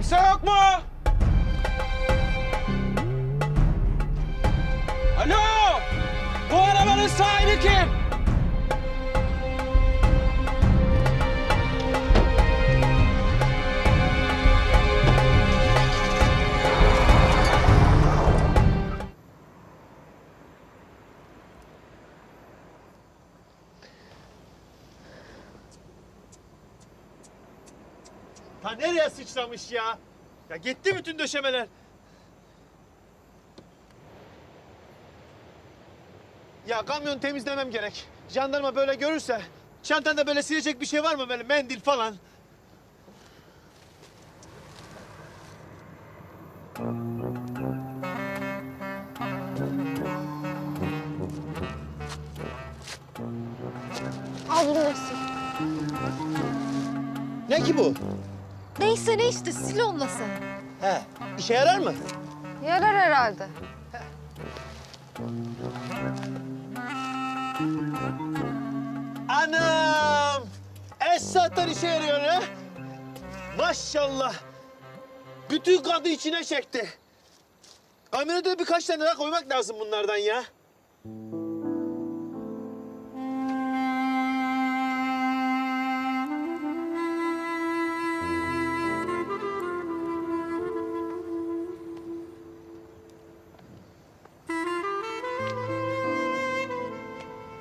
Kimse yok mu? Alo! Bu arabanın sahibi kim? Ta nereye sıçramış ya? Ya gitti bütün döşemeler. Ya kamyon temizlemem gerek. Jandarma böyle görürse çantanda böyle silecek bir şey var mı böyle mendil falan? Al bunu da sil. Ne ki bu? Neyse ne işte sil sen. He, işe yarar mı? Yarar herhalde. Anam! Esat'tan işe yarıyor ha? Maşallah. Bütün kadı içine çekti. Kamyonete birkaç tane daha koymak lazım bunlardan ya.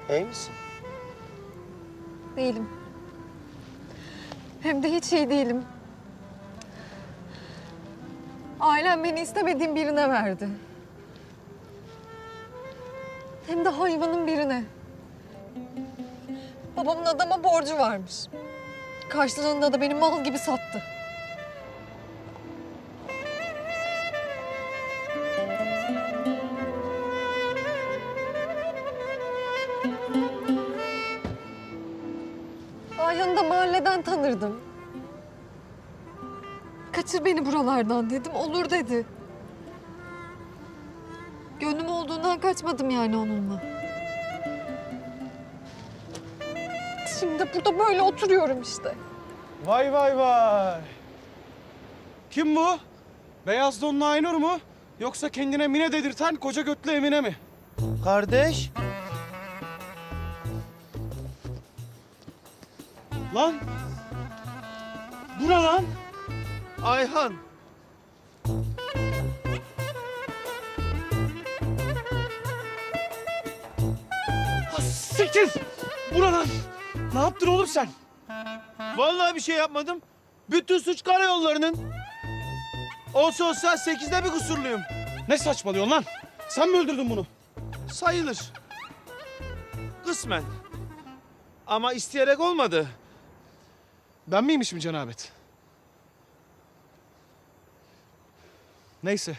İyi misin? Değilim. Hem de hiç iyi değilim. Ailem beni istemediğim birine verdi. Hem de hayvanın birine. Babamın adama borcu varmış. Karşılığında da beni mal gibi sattı. Mahalleden tanırdım. Kaçır beni buralardan dedim, olur dedi. Gönlüm olduğundan kaçmadım yani onunla. Şimdi burada böyle oturuyorum işte. Vay vay vay. Kim bu? Beyaz donlu Aynur mu? Yoksa kendine mine dedirten koca götlü Emine mi? Kardeş. Lan! Bu ne lan? Ayhan. Ha, Siktir! Bu ne lan? Ne yaptın oğlum sen? Vallahi bir şey yapmadım. Bütün suç karayollarının. Olsa olsa sekizde bir kusurluyum. Ne saçmalıyorsun lan? Sen mi öldürdün bunu? Sayılır. Kısmen. Ama isteyerek olmadı. Ben miymişim cenabet? Neyse.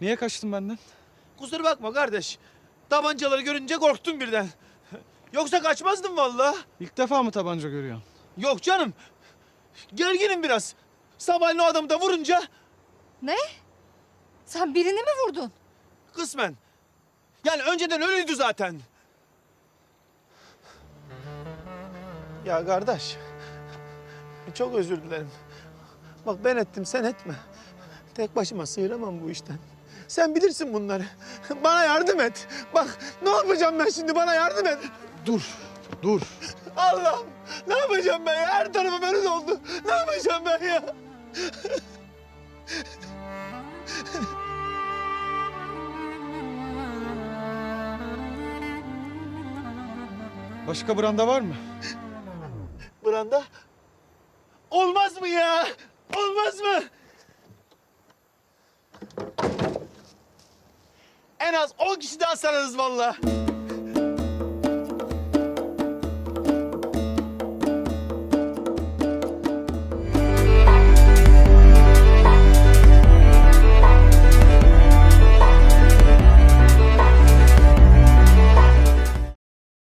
Niye kaçtın benden? Kusura bakma kardeş. Tabancaları görünce korktum birden. Yoksa kaçmazdım vallahi. İlk defa mı tabanca görüyorsun? Yok canım. Gerginim biraz. Sabahleyin o adamı da vurunca Ne? Sen birini mi vurdun? kısmen. Yani önceden ölüydü zaten. Ya kardeş. Çok özür dilerim. Bak ben ettim sen etme. Tek başıma sıyıramam bu işten. Sen bilirsin bunları. Bana yardım et. Bak ne yapacağım ben şimdi bana yardım et. Dur, dur. Allah'ım ne yapacağım ben ya? Her tarafım önü doldu. Ne yapacağım ben ya? Başka branda var mı? Branda. Olmaz mı ya? Olmaz mı? En az 10 kişi daha sararız vallahi.